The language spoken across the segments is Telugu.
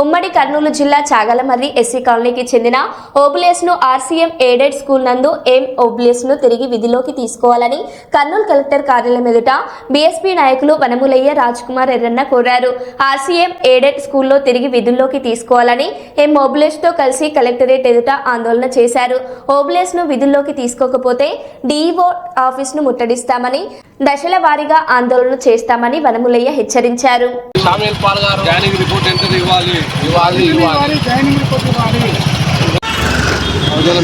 ఉమ్మడి కర్నూలు జిల్లా చాగలమర్రి ఎస్సీ కాలనీకి చెందిన ఓబులేస్ను ఆర్సీఎం ఎయిడెడ్ స్కూల్ నందు ఎం ఓబులేస్ను తిరిగి విధిలోకి తీసుకోవాలని కర్నూలు కలెక్టర్ కార్యాలయం ఎదుట బీఎస్పీ నాయకులు వనములయ్య రాజ్కుమార్ ఎర్రన్న కోరారు. ఆర్సీఎం ఎయిడెడ్ స్కూల్లో తిరిగి విధుల్లోకి తీసుకోవాలని ఎం ఓబులేస్తో కలిసి కలెక్టరేట్ ఎదుట ఆందోళన చేశారు. ఓబులేస్ను విధుల్లోకి తీసుకోకపోతే డీఈఓ ఆఫీస్ను ముట్టడిస్తామని దశల వారీగా ఆందోళన చేస్తామని వనములయ్య హెచ్చరించారు. షామీల్ పాల్ గారు. జాయినింగ్ రిపోర్ట్ ఎంత ఇవ్వాలి? ఇవ్వాలి ఇవ్వాలి.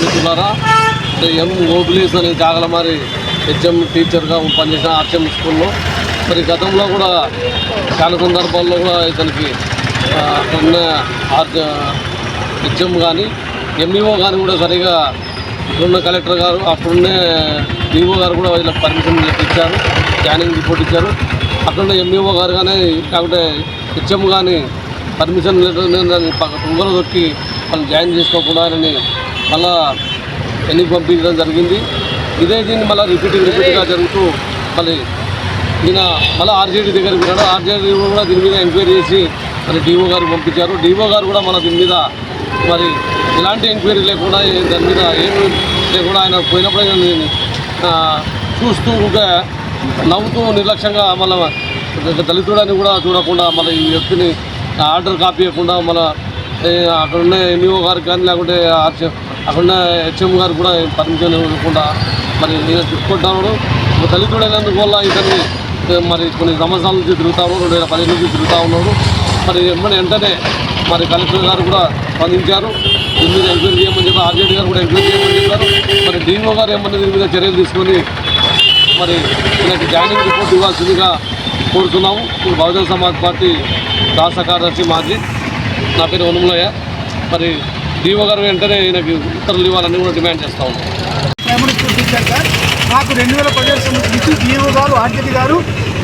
మిత్రులారా అంటే ఎం ఓబ్లీస్ అని జాగలమారి హెచ్ఎం టీచర్గా పనిచేసిన ఆర్చం స్కూల్లో మరి గతంలో కూడా చాలా సందర్భాల్లో కూడా ఇతనికి ఆర్చ హెచ్ఎం కానీ ఎంఈఓ కానీ కూడా సరిగా ఇప్పుడున్న కలెక్టర్ గారు అప్పుడున్న డిఓ గారు కూడా వీళ్ళకి పర్మిషన్ ఇచ్చారు జాయినింగ్ రిపోర్ట్ ఇచ్చారు. అక్కడున్న ఎంఈఓ గారు కానీ కాకపోతే హెచ్ఎం కానీ పర్మిషన్ లెటర్ తుంగలో దొక్కి వాళ్ళు జాయిన్ చేసుకోకుండా అని మళ్ళా ఎన్ని పంపించడం జరిగింది. ఇదే దీన్ని మళ్ళీ రిపీటింగ్ రిపీట్గా జరుగుతూ మళ్ళీ ఈయన మళ్ళీ ఆర్జేడీ దగ్గర విన్నాడు ఆర్జేడీ కూడా దీని మీద ఎంక్వైరీ చేసి మరి డిఓ గారు పంపించారు. డిఓ గారు కూడా మన దీని మీద మరి ఎలాంటి ఎంక్వైరీ లేకుండా దాని మీద ఏమి లేకుండా ఆయన పోయినప్పుడు నేను చూస్తూ ఉంటే నవ్వుతూ నిర్లక్ష్యంగా మళ్ళీ దళితుడని కూడా చూడకుండా మన ఈ వ్యక్తిని ఆర్డర్ కాపీ ఇవ్వకుండా మన అక్కడ ఉన్న ఎంఈఓ గారికి కానీ లేకుంటే ఆర్చ- అక్కడ ఉన్న హెచ్ఎం గారు కూడా పర్మిషన్ ఇవ్వకుండా మరి నేను తిప్పుకుంటున్నాడు దళితుడైనందుకు వల్ల ఇతన్ని మరి కొన్ని సంవత్సరాల నుంచి తిరుగుతా ఉన్నాడు రెండు వేల పదిహేను నుంచి తిరుగుతూ ఉన్నాడు మరి ఎమ్మని వెంటనే మరి కలెక్టర్ గారు కూడా స్పందించారు. దీని మీద ఎంక్వైరీ చేయమని చెప్పి ఆర్జేడీ గారు కూడా ఎంక్వైరీ చేయమని చెప్పారు. మరి డీఓ గారు ఏమన్నా దీని మీద చర్యలు తీసుకొని మరి ఈయనకి జాయినింగ్ రిపోర్ట్ ఇవ్వాల్సిందిగా కోరుతున్నాము. ఇప్పుడు బహుజన సమాజ్ పార్టీ రాష్ట్ర కార్యదర్శి మాజీ. నా పేరు వనములయ్య. మరి డిఓ గారు వెంటనే ఈయనకి ఉత్తర్వులు ఇవ్వాలని కూడా డిమాండ్ చేస్తా ఉన్నాం. సార్? నాకు రెండు వేల పదిహేడు సంవత్సరం నుంచి డిఓ గారు ఆర్జేడి గారు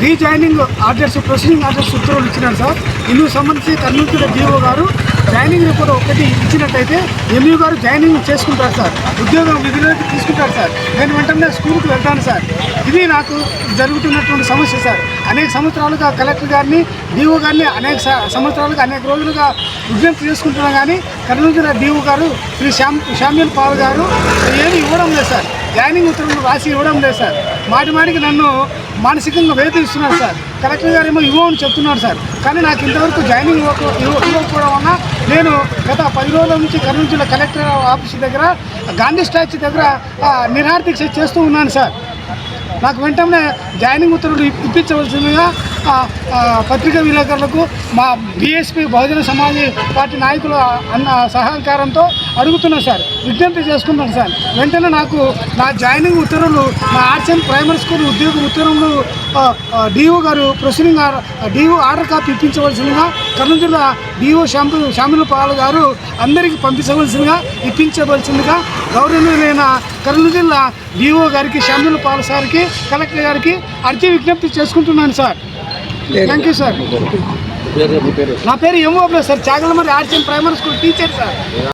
రీజాయినింగ్ ఆర్డర్స్ ప్రొసీడింగ్ ఆర్డర్స్ ఉత్తర్వులు ఇచ్చినారు సార్. ఇందుకు సంబంధించి కర్నూలు డిఓ గారు జాయినింగ్ రిపోర్ట్ ఒకటి ఇచ్చినట్టయితే ఎంఈ గారు జాయినింగ్ చేసుకుంటారు సార్. ఉద్యోగం విధులకి తీసుకుంటారు సార్. నేను వెంటనే స్కూల్కి వెళ్తాను సార్. ఇది నాకు జరుగుతున్నటువంటి సమస్య సార్. అనేక సంవత్సరాలుగా కలెక్టర్ గారిని డిఓ గారిని అనేక సంవత్సరాలుగా అనేక రోజులుగా విజ్ఞప్తి చేసుకుంటున్నాం కానీ కర్నూలు జిల్లా డిఓ గారు శ్రీ శ్యామ్ శామ్యుల్ పాల్ గారు ఏమి ఇవ్వడం లేదు సార్. జాయినింగ్ ఉత్తర్వులు రాసి ఇవ్వడం లేదు సార్. మాటి మాటికి నన్ను మానసికంగా వేధిస్తున్నారు సార్. కలెక్టర్ గారు ఏమో ఇవ్వమని చెప్తున్నారు సార్. కానీ నాకు ఇంతవరకు జాయినింగ్ ఇవ్వకపోవడం వల్ల నేను గత పది రోజుల నుంచి కర్నూలు జిల్లా కలెక్టర్ ఆఫీస్ దగ్గర గాంధీ స్టాచ్యూ దగ్గర ఆ, నిరాహార దీక్ష చేస్తూ ఉన్నాను సార్. నాకు వెంటనే జాయినింగ్ ఉత్తర్వులు ఇప్పించవలసిందిగా పత్రికా విలేకరులకు మా బీఎస్పీ బహుజన సమాజ్ పార్టీ నాయకుల అన్న సహకారంతో అడుగుతున్నాను సార్. విజ్ఞప్తి చేసుకుంటాను సార్. వెంటనే నాకు నా జాయినింగ్ ఉత్తర్వులు నా ఆర్ట్స్ ప్రైమరీ స్కూల్ ఉద్యోగ ఉత్తర్వులు డిఓ గారు ప్రొసీడింగ్ డిఓ ఆర్డర్ కాపీ ఇప్పించవలసిందిగా కర్నూలు జిల్లా డిఓ షాంపు షామిల పాల్ గారు అందరికీ పంపించవలసిందిగా ఇప్పించవలసిందిగా గౌరవనీయులైన కర్నూలు జిల్లా డిఓ గారికి షామిల పాల్ సార్కి కలెక్టర్ గారికి అర్జీ విజ్ఞప్తి చేసుకుంటున్నాను సార్. థ్యాంక్ యూ సార్ నా పేరు MO sir. Chagalamarri arts and primary school teacher sir.